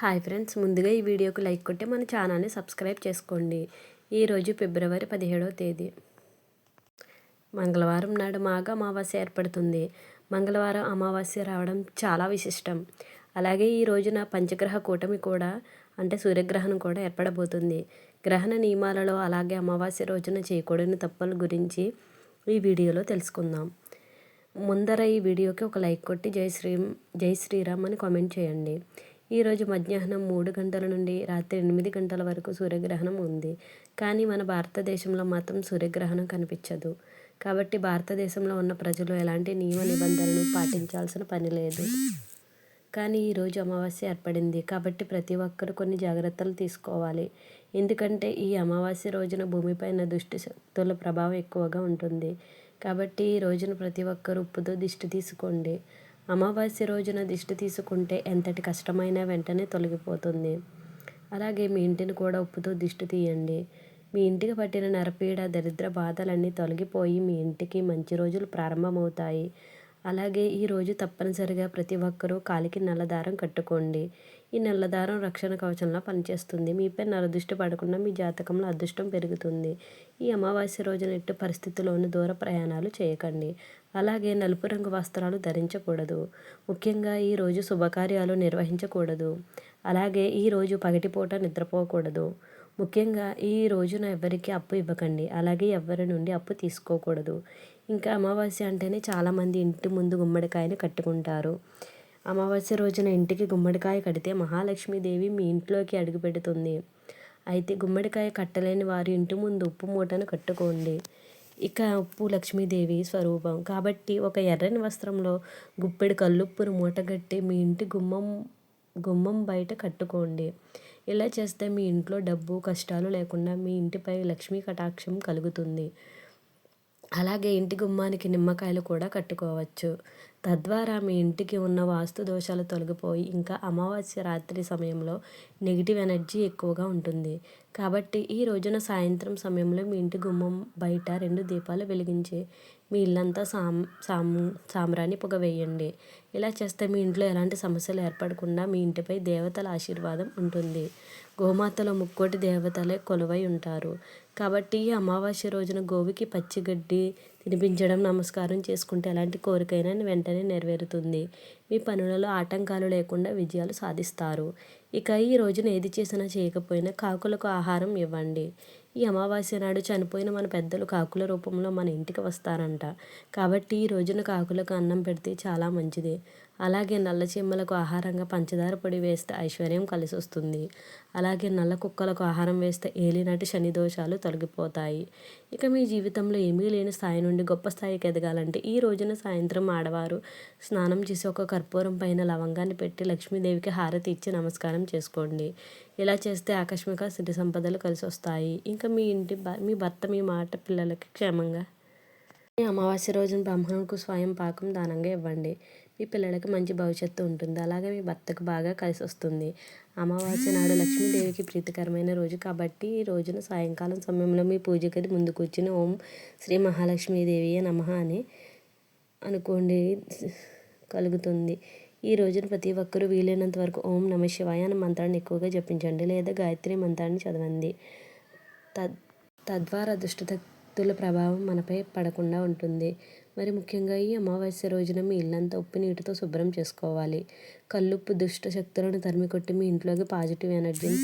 Hi friends ముందుగా ఈ వీడియోకి లైక్ కొట్టి మన ఛానల్ని సబ్స్క్రైబ్ చేసుకోండి. ఈరోజు ఫిబ్రవరి పదిహేడవ తేదీ. మంగళవారం నాడు మాఘ అమావాస్య ఏర్పడుతుంది. మంగళవారం అమావాస్య రావడం చాలా విశిష్టం. అలాగే ఈ రోజున పంచగ్రహ కూటమి కూడా అంటే సూర్యగ్రహణం కూడా ఏర్పడబోతుంది. గ్రహణ నియమాలలో అలాగే అమావాస్య రోజున చేయకూడని తప్పుల గురించి ఈ వీడియోలో తెలుసుకుందాం. ముందర ఈ వీడియోకి ఒక లైక్ కొట్టి జై శ్రీ జై శ్రీరామ్ అని కామెంట్ చేయండి. ఈరోజు మధ్యాహ్నం మూడు గంటల నుండి రాత్రి ఎనిమిది గంటల వరకు సూర్యగ్రహణం ఉంది. కానీ మన భారతదేశంలో మాత్రం సూర్యగ్రహణం కనిపించదు. కాబట్టి భారతదేశంలో ఉన్న ప్రజలు ఎలాంటి నియమ నిబంధనలు పాటించాల్సిన పని లేదు. కానీ ఈరోజు అమావాస్య ఏర్పడింది. కాబట్టి ప్రతి ఒక్కరు కొన్ని జాగ్రత్తలు తీసుకోవాలి. ఎందుకంటే ఈ అమావాస్య రోజున భూమిపైన దుష్టి శక్తుల ప్రభావం ఎక్కువగా ఉంటుంది. కాబట్టి ఈ రోజున ప్రతి ఒక్కరు ఉప్పుతో దిష్టి తీసుకోండి. అమావాస్య రోజున దిష్టి తీసుకుంటే ఎంతటి కష్టమైనా వెంటనే తొలగిపోతుంది. అలాగే మీ ఇంటిని కూడా ఉప్పుతో దిష్టి తీయండి. మీ ఇంటికి పట్టిన నరపీడ దరిద్ర బాధలన్నీ తొలగిపోయి మీ ఇంటికి మంచి రోజులు ప్రారంభమవుతాయి. అలాగే ఈరోజు తప్పనిసరిగా ప్రతి ఒక్కరూ కాలికి నల్లదారం కట్టుకోండి. ఈ నల్లదారం రక్షణ కవచంలో పనిచేస్తుంది. మీపై నరదృష్టి పడకుండా మీ జాతకంలో అదృష్టం పెరుగుతుంది. ఈ అమావాస్య రోజున ఎట్టి పరిస్థితుల్లోనూ దూర ప్రయాణాలు చేయకండి. అలాగే నలుపు రంగు వస్త్రాలు ధరించకూడదు. ముఖ్యంగా ఈరోజు శుభకార్యాలు నిర్వహించకూడదు. అలాగే ఈరోజు పగటిపూట నిద్రపోకూడదు. ముఖ్యంగా ఈ రోజున ఎవరికి అప్పు ఇవ్వకండి. అలాగే ఎవరి నుండి అప్పు తీసుకోకూడదు. ఇంకా అమావాస్య అంటేనే చాలామంది ఇంటి ముందు గుమ్మడికాయని కట్టుకుంటారు. అమావాస్య రోజున ఇంటికి గుమ్మడికాయ కడితే మహాలక్ష్మీదేవి మీ ఇంట్లోకి అడుగుపెడుతుంది. అయితే గుమ్మడికాయ కట్టలేని వారి ఇంటి ముందు ఉప్పు మూటను కట్టుకోండి ఇక ఉప్పు లక్ష్మీదేవి స్వరూపం. కాబట్టి ఒక ఎర్రని వస్త్రంలో గుప్పెడు కల్లుప్పును మూటగట్టి మీ ఇంటి గుమ్మం గుమ్మం బయట కట్టుకోండి. ఇలా చేస్తే మీ ఇంట్లో డబ్బు కష్టాలు లేకుండా మీ ఇంటిపై లక్ష్మీ కటాక్షం కలుగుతుంది. అలాగే ఇంటి గుమ్మానికి నిమ్మకాయలు కూడా కట్టుకోవచ్చు. తద్వారా మీ ఇంటికి ఉన్న వాస్తు దోషాలు తొలగిపోయి ఇంకా అమావాస్య రాత్రి సమయంలో నెగిటివ్ ఎనర్జీ ఎక్కువగా ఉంటుంది. కాబట్టి ఈ రోజున సాయంత్రం సమయంలో మీ ఇంటి గుమ్మం బయట రెండు దీపాలు వెలిగించి మీ ఇల్లంతా సాం సాం సామ్రాన్ని పొగ వేయండి. ఇలా చేస్తే మీ ఇంట్లో ఎలాంటి సమస్యలు ఏర్పడకుండా మీ ఇంటిపై దేవతల ఆశీర్వాదం ఉంటుంది. గోమాతలో ముక్కోటి దేవతలే కొలువై ఉంటారు. కాబట్టి ఈ అమావాస్య రోజున గోవుకి పచ్చిగడ్డి తినిపించడం నమస్కారం చేసుకుంటే ఎలాంటి కోరికైనా వెంటనే నెరవేరుతుంది. మీ పనులలో ఆటంకాలు లేకుండా విజయాలు సాధిస్తారు. ఇక ఈ రోజున ఏది చేసినా చేయకపోయినా కాకులకు ఆహారం ఇవ్వండి. ఈ అమావాస్య నాడు చనిపోయిన మన పెద్దలు కాకుల రూపంలో మన ఇంటికి వస్తారంట. కాబట్టి ఈ రోజున కాకులకు అన్నం పెడితే చాలా మంచిది. అలాగే నల్ల చీమలకు ఆహారంగా పంచదార పొడి వేస్తే ఐశ్వర్యం కలిసి వస్తుంది అలాగే నల్ల కుక్కలకు ఆహారం వేస్తే ఏలినాటి శని దోషాలు తొలగిపోతాయి. ఇక మీ జీవితంలో ఏమీ లేని స్థాయి నుండి గొప్ప స్థాయికి ఎదగాలంటే ఈ రోజున సాయంత్రం ఆడవారు స్నానం చేసి ఒక కర్పూరం పైన లవంగాన్ని పెట్టి లక్ష్మీదేవికి హారతి ఇచ్చి నమస్కారం చేసుకోండి. ఇలా చేస్తే ఆకస్మిక సిరి సంపదలు కలిసి వస్తాయి ఇంకా మీ ఇంటి మీ భర్త మీ మాట పిల్లలకి క్షేమంగా. అమావాస్య రోజున బ్రాహ్మణులకు స్వయం పాకం దానంగా ఇవ్వండి. మీ పిల్లలకి మంచి భవిష్యత్తు ఉంటుంది. అలాగే మీ భర్తకు బాగా కలిసి వస్తుంది. అమావాస్య నాడు లక్ష్మీదేవికి ప్రీతికరమైన రోజు కాబట్టి ఈ రోజున సాయంకాలం సమయంలో మీ పూజ గది ముందు కూర్చుని ఓం శ్రీ మహాలక్ష్మీదేవి నమ అని అనుకోండి. కలుగుతుంది. ఈ రోజున ప్రతి ఒక్కరూ వీలైనంత వరకు ఓం నమ శివాయ అన్న మంత్రాన్ని ఎక్కువగా జపించండి లేదా గాయత్రి మంత్రాన్ని చదవండి. తద్ తద్వారా దుష్టశక్తుల ప్రభావం మనపై పడకుండా ఉంటుంది. మరి ముఖ్యంగా ఈ అమావాస్య రోజున మీ ఇల్లంతా ఉప్పు నీటితో శుభ్రం చేసుకోవాలి. కల్లుప్పు దుష్ట శక్తులను తరిమికొట్టి మీ ఇంట్లోకి పాజిటివ్ ఎనర్జీని